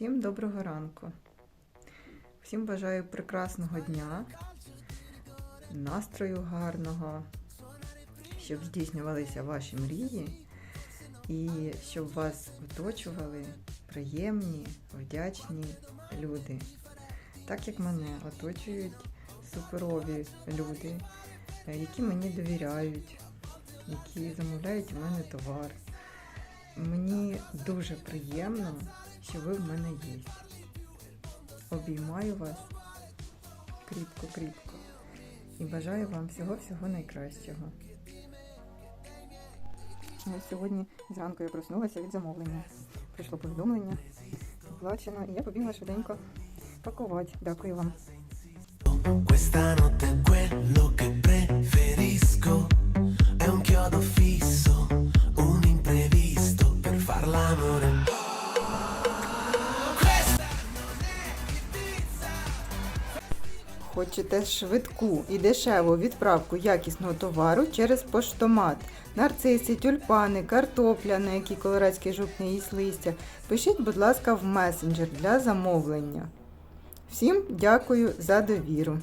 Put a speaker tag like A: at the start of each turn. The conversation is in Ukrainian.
A: Всім доброго ранку. Всім бажаю прекрасного дня, настрою гарного, щоб здійснювалися ваші мрії і щоб вас оточували приємні, вдячні люди. Так як мене оточують суперові люди, які мені довіряють, які замовляють у мене товар. Мені дуже приємно, що ви в мене є. Обіймаю вас кріпко-кріпко і бажаю вам всього-всього найкращого. Ось сьогодні зранку я проснулася від замовлення. Прийшло повідомлення, оплачено, і я побігла швиденько пакувати. Дякую вам. Хочете швидку і дешеву відправку якісного товару через поштомат. Нарциси, тюльпани, картопля, на якій колорадський жук не їсть листя. Пишіть, будь ласка, в месенджер для замовлення. Всім дякую за довіру.